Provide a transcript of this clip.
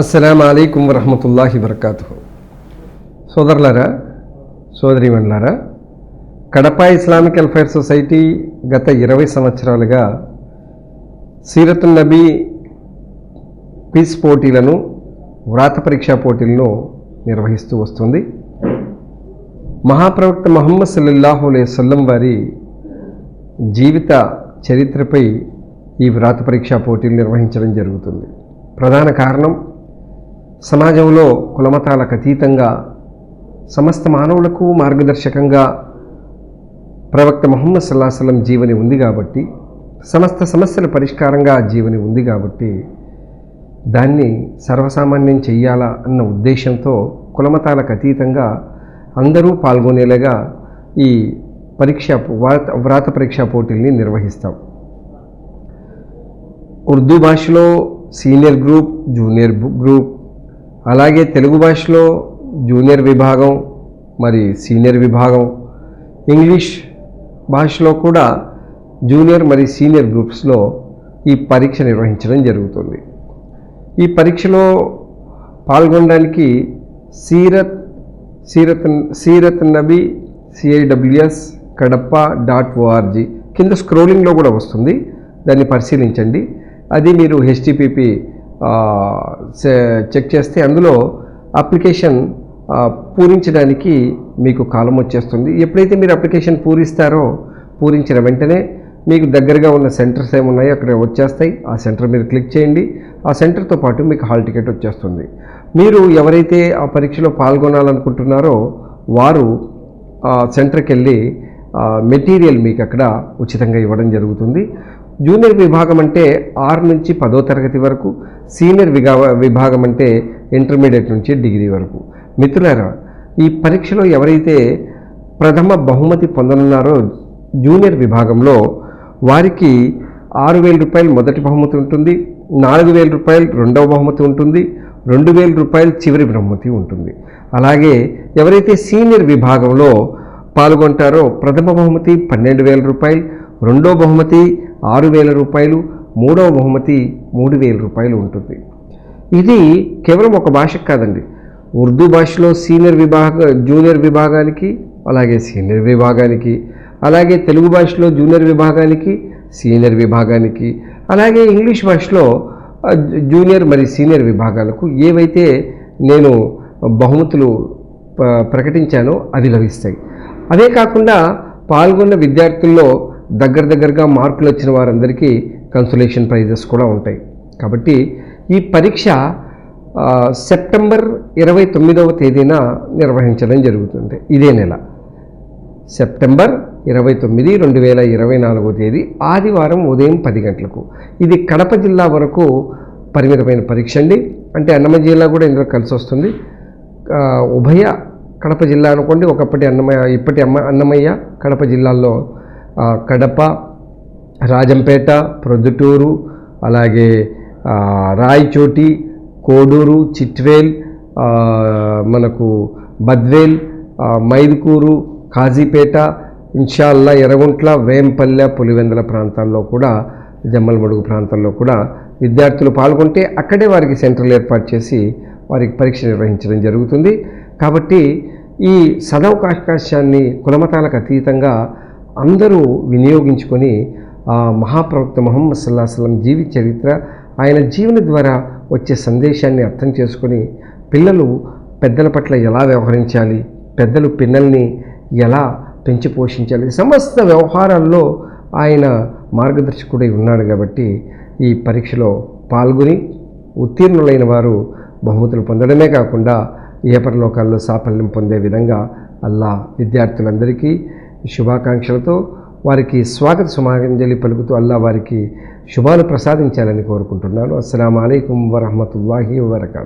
అస్సలం అయికం వరహమతుల్లాహి వరకాతు సోదరులారా సోదరిమణులారా కడప ఇస్లామిక్ వెల్ఫేర్ సొసైటీ గత ఇరవై సంవత్సరాలుగా సీరతున్ నబీ పీస్ పోటీలను వ్రాత పరీక్షా పోటీలను నిర్వహిస్తూ వస్తుంది. మహాప్రవక్త మహమ్మద్ సల్లల్లాహు అలైవల్లం వారి జీవిత చరిత్రపై ఈ వ్రాత పరీక్షా పోటీలు నిర్వహించడం జరుగుతుంది. ప్రధాన కారణం సమాజంలో కులమతాలకు అతీతంగా సమస్త మానవులకు మార్గదర్శకంగా ప్రవక్త ముహమ్మద్ సల్లాహసలం జీవని ఉంది కాబట్టి సమస్త సమస్యల పరిష్కారంగా జీవని ఉంది కాబట్టి దాన్ని సర్వసామాన్యం చెయ్యాలా అన్న ఉద్దేశంతో కులమతాలకు అతీతంగా అందరూ పాల్గొనేలాగా ఈ పరీక్ష వ్రాత వ్రాత పరీక్షా పోటీల్ని నిర్వహిస్తాం. ఉర్దూ భాషలో సీనియర్ గ్రూప్ జూనియర్ గ్రూప్ అలాగే తెలుగు భాషలో జూనియర్ విభాగం మరి సీనియర్ విభాగం ఇంగ్లీష్ భాషలో కూడా జూనియర్ మరి సీనియర్ గ్రూప్స్లో ఈ పరీక్ష నిర్వహించడం జరుగుతుంది. ఈ పరీక్షలో పాల్గొనడానికి Seerat Seerat Seerat Nabi C I W S Kadapa dot O R G కింద స్క్రోలింగ్లో కూడా వస్తుంది. దాన్ని పరిశీలించండి. అది మీరు హెచ్టిపిపి చెక్ చేస్తే అందులో అప్లికేషన్ పూరించడానికి మీకు కాలం వచ్చేస్తుంది. ఎప్పుడైతే మీరు అప్లికేషన్ పూరిస్తారో పూరించిన వెంటనే మీకు దగ్గరగా ఉన్న సెంటర్స్ ఏమున్నాయో అక్కడ వచ్చేస్తాయి. ఆ సెంటర్ మీరు క్లిక్ చేయండి. ఆ సెంటర్తో పాటు మీకు హాల్ టికెట్ వచ్చేస్తుంది. మీరు ఎవరైతే ఆ పరీక్షలో పాల్గొనాలనుకుంటున్నారో వారు ఆ సెంటర్కి వెళ్ళి మెటీరియల్ మీకు అక్కడ ఉచితంగా ఇవ్వడం జరుగుతుంది. జూనియర్ విభాగం అంటే ఆరు నుంచి పదో తరగతి వరకు సీనియర్ విగా విభాగం అంటే ఇంటర్మీడియట్ నుంచి డిగ్రీ వరకు. మిత్రులారా ఈ పరీక్షలో ఎవరైతే ప్రథమ బహుమతి పొందనున్నారో జూనియర్ విభాగంలో వారికి ఆరు వేల రూపాయలు మొదటి బహుమతి ఉంటుంది నాలుగు వేల రూపాయలు రెండవ బహుమతి ఉంటుంది రెండు వేల రూపాయలు చివరి బహుమతి ఉంటుంది. అలాగే ఎవరైతే సీనియర్ విభాగంలో పాల్గొంటారో ప్రథమ బహుమతి పన్నెండు వేల రూపాయలు రెండో బహుమతి ఆరు వేల రూపాయలు మూడవ బహుమతి మూడు వేల రూపాయలు ఉంటుంది. ఇది కేవలం ఒక భాషకు కాదండి. ఉర్దూ భాషలో సీనియర్ విభాగ జూనియర్ విభాగానికి అలాగే సీనియర్ విభాగానికి అలాగే తెలుగు భాషలో జూనియర్ విభాగానికి సీనియర్ విభాగానికి అలాగే ఇంగ్లీష్ భాషలో జూనియర్ మరి సీనియర్ విభాగాలకు ఏవైతే నేను బహుమతులు ప్రకటించానో అవి లభిస్తాయి. అదే కాకుండా పాల్గొన్న విద్యార్థుల్లో దగ్గర దగ్గరగా మార్కులు వచ్చిన వారందరికీ కన్సులేషన్ ప్రైజెస్ కూడా ఉంటాయి. కాబట్టి ఈ పరీక్ష సెప్టెంబర్ ఇరవై తొమ్మిదవ తేదీన నిర్వహించడం జరుగుతుంది. ఇదే నెల. సెప్టెంబర్ ఇరవై తొమ్మిది రెండు వేల ఇరవై నాలుగో తేదీ ఆదివారం ఉదయం పది గంటలకు. ఇది కడప జిల్లా వరకు పరిమితమైన పరీక్ష అండి. అంటే అన్నమయ్య జిల్లా కూడా ఇందులో కలిసి వస్తుంది. ఉభయ కడప జిల్లా అనుకోండి ఒకప్పటి అన్నమయ్య ఇప్పటి అమ్మ అన్నమయ్య కడప జిల్లాల్లో కడప రాజంపేట ప్రొద్దుటూరు అలాగే రాయచోటి కోడూరు చిట్వేల్ మనకు బద్వేల్ మైదుకూరు కాజీపేట ఇన్షాల్లా ఎర్రగుంట్ల వేంపల్లె పులివెందుల ప్రాంతాల్లో కూడా జమ్మలమడుగు ప్రాంతాల్లో కూడా విద్యార్థులు పాల్గొంటే అక్కడే వారికి సెంటర్లు ఏర్పాటు చేసి వారికి పరీక్ష నిర్వహించడం జరుగుతుంది. కాబట్టి ఈ సదవకాశకాశాన్ని కులమతాలకు అతీతంగా అందరూ వినియోగించుకొని ఆ మహాప్రవక్త సల్లా సలం జీవి చరిత్ర ఆయన జీవన ద్వారా వచ్చే సందేశాన్ని అర్థం చేసుకొని పిల్లలు పెద్దల పట్ల ఎలా వ్యవహరించాలి పెద్దలు పిల్లల్ని ఎలా పెంచి పోషించాలి సమస్త వ్యవహారాల్లో ఆయన మార్గదర్శకుడై ఉన్నాడు కాబట్టి ఈ పరీక్షలో పాల్గొని ఉత్తీర్ణులైన వారు బహుమతులు పొందడమే కాకుండా ఏపరలోకాల్లో సాఫల్యం పొందే విధంగా అల్లా విద్యార్థులందరికీ శుభాకాంక్షలతో వారికి స్వాగత సుమాంజలి పలుకుతూ అల్లా వారికి శుభాలు ప్రసాదించాలని కోరుకుంటున్నాను. అస్సలం అయికం వరహమతుల్లాహి వరకాతు